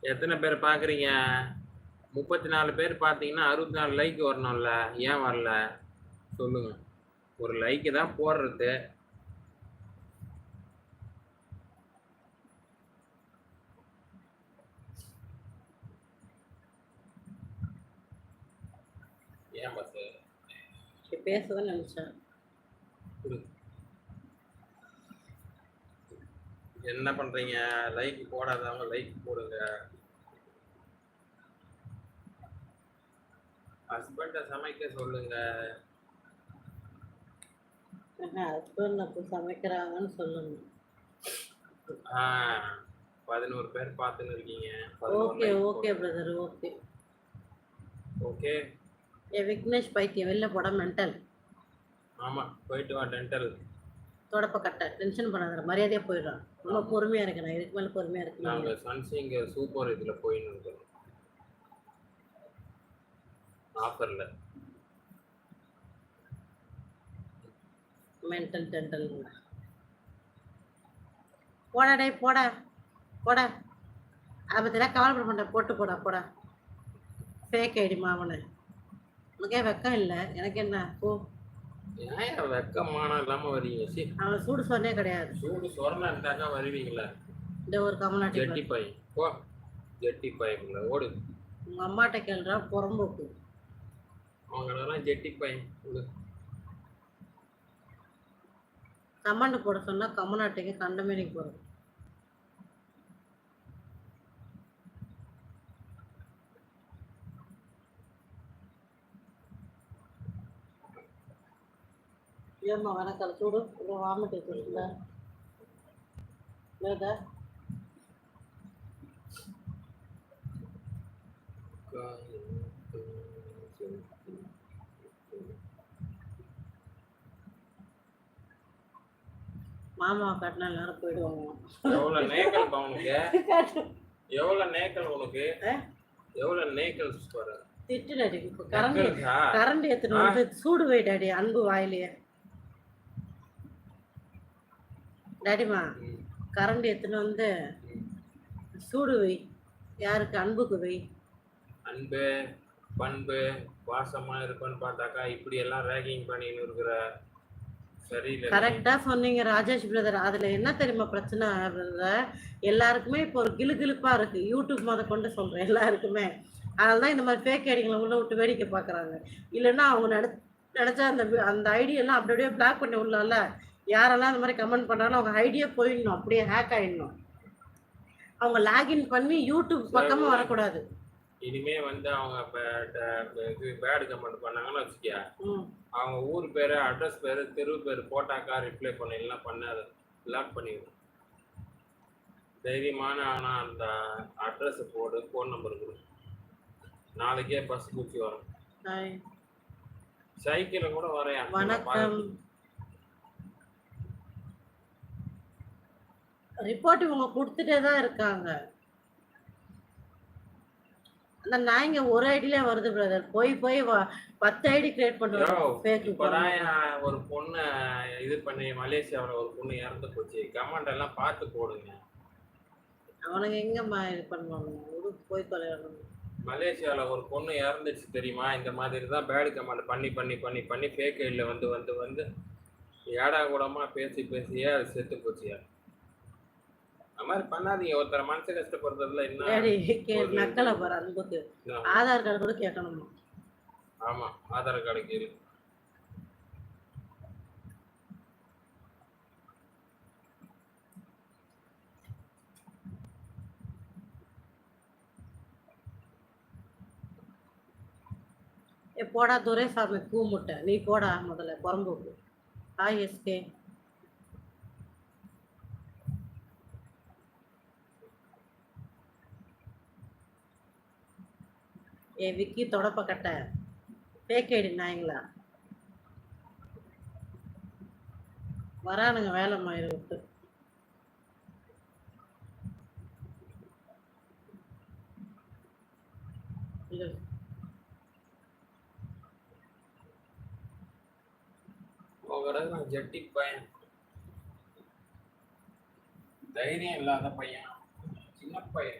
எத்தனை பேர் பார்க்குறீங்க முப்பத்தி நாலு பேர் பார்த்தீங்கன்னா அறுபத்தி நாலு லைக் வரணும்ல. ஏன் வரல? சொல்லுங்க. ஒரு லைக்கு தான் போடுறது. ஏன் சரி, பேசதான் நினைச்சேன். என்ன பண்றீங்க? லைக் போடாதவங்க லைக் போடுங்க. ஹஸ்பண்ட சமைக்க சொல்லுங்க. ஹஸ்பண்ட் அப்போ சமைக்கிறாங்கன்னு சொல்லணும் ஆ பதினோரு பேர் பார்த்துன்னு இருக்கீங்க. Okay okay brother okay okay ஏ விக்னேஷ் பைத்தியம் வெளில போட மென்டல் ஆமா போயிட்டு வா டென்டல் தொடப்ப கட்ட டென்ஷன் பண்ணாத மரியாதையாக போயிடுறான் ரொம்ப பொறுமையாக இருக்கு நான் இதுக்கு மேலே பொறுமையாக இருக்கு நாங்க சன்சிங் சூப்பர் இதுல போயின்னு இருக்கிறோம் ஆஃபர்ல மென்டல் டென்டல் போடா டேய் போடா போடா. அதை பற்றிலாம் கவலைப்பட மாட்டேன் போட்டு போடா போடா. ஃபேக் ஐடி மாவனு உனக்கே வெக்கம் இல்லை. எனக்கு என்ன? ஓ ஏன் வெக்கமானம் இல்லாம வரீங்க சி? அவன் சூடு சொன்னே கிடையாது. சூடு சொரணா இருந்தாக்கா வருவீங்களா? இந்த ஒரு கமநாட்டி ஜெட்டி பை போ. ஜெட்டி பையங்கள ஓடு. உங்கள் அம்மாட்ட கேள்றா புறம்போக்கு அவங்களெல்லாம் ஜெட்டி பை கமாண்டு போட சொன்னால் கமநாட்டுக்கு கண்டமேனிக்கு போகிறோம் ஏம்மா வணக்கம். சூடு இப்போ வாமிட்டு இருக்குல்ல లేదా மாமாவை காட்டினா எல்லாரும் போயிடுவாங்க. எவ்வளவு நேக்கல் உனக்கு? எவ்வளவு நேக்கல் உனக்கு? எவ்வளவு நேக்கல் திட்டு டாடி கரண்ட்? கரண்ட் வந்து சூடு வை டாடி அன்பு வாயிலேயே. டாடிமா கரண்ட் எடுத்துன்னு வந்து. சூடு வை. யாருக்கு அன்புக்கு வை. அன்பு பண்பு பாசமா இருக்குன்னு பார்த்தாக்கா இப்படி எல்லாம் ரேகிங் பண்ணின்னு இருக்கிற சரியில்லை. கரெக்டா சொன்னீங்க ராஜேஷ் பிரதர். அதுல என்ன தெரியுமா பிரச்சனை? எல்லாருக்குமே இப்போ ஒரு கிளுகிளுப்பா இருக்கு. யூடியூப் முத கொண்டு சொல்றேன் எல்லாருக்குமே. அதனால தான் இந்த மாதிரி ஃபேக் ஐடிங்களை உள்ள விட்டு வேடிக்கை பார்க்குறாங்க. இல்லைன்னா அவங்க நட நினச்சா அந்த அந்த ஐடியெல்லாம் அப்படி அப்படியே பிளாக் பண்ணி விடலாம்ல. யாரெல்லாம் அந்த மாதிரி கமெண்ட் பண்ணாலும் அவங்க ஐடியா போயிடணும் அப்படியே ஹேக் ஆயிடணும். அவங்க லாகின் பண்ணி யூடியூப் பக்கமா வரக்கூடாது. இனிமே வந்து அவங்க பேட் கமெண்ட் பண்ணாங்கன்னு வச்சுக்கியா அவங்க ஊர் பேரு அட்ரஸ் பேரு தெரு பேர் போட்டாக்கா ரிப்ளை பண்ணலாம் பண்ணாத பிளாக் பண்ணிவிடும் தைரியமான ஆனா அந்த அட்ரஸ் போடு ஃபோன் நம்பர் கொடு. நாளைக்கே பஸ் பூச்சி வரும். ஹாய் சைக்கிள் கூட வரையா? வணக்கம். ரிப்போர்ட் இவங்க கொடுத்துட்டே தான் இருக்காங்க. அந்த நாய்ங்க ஒரு ஐடியில வருது பிரதர் போய் போய் பத்து ஐடி கிரியேட் நான் ஒரு பொண்ணு இது பண்ணி மலேசியாவுல ஒரு பொண்ணு இறந்து போச்சு. கமெண்ட் எல்லாம் பார்த்து போடுங்க. அவனுங்க எங்கம்மா இது பண்ணுவாங்க? போய் தொலைவாங்க மலேசியால ஒரு பொண்ணு இறந்துச்சு தெரியுமா? இந்த மாதிரி தான் பேட் கமெண்ட் பண்ணி பண்ணி பண்ணி பண்ணி ஃபேக் ஐடியில் வந்து வந்து வந்து ஏடா கூடமா பேசி பேசியே அது செத்து போச்சு. அந்த மாதிரி பண்ணாதீங்க. ஒருத்தர் மனசு கஷ்டப்படுறதுல என்ன நக்கலை பாரு அன்புக்கு? ஆதார் கார்டு கூட கேட்கணுமா? ஆமா ஆதார் கார்டு கேளு ஏ போடா துரைசாமி கூ முட்டை நீ போடா முதல்ல புறம்போக்கு ஹாய் எஸ்கே ஏ விக்கி தொடப்ப கட்டை. ஃபேக் ஐடி வரானுங்க வேலை மயிறு விட்டு இல்லை பையன். தைரியம் இல்லாத பையன். சின்ன பையன்.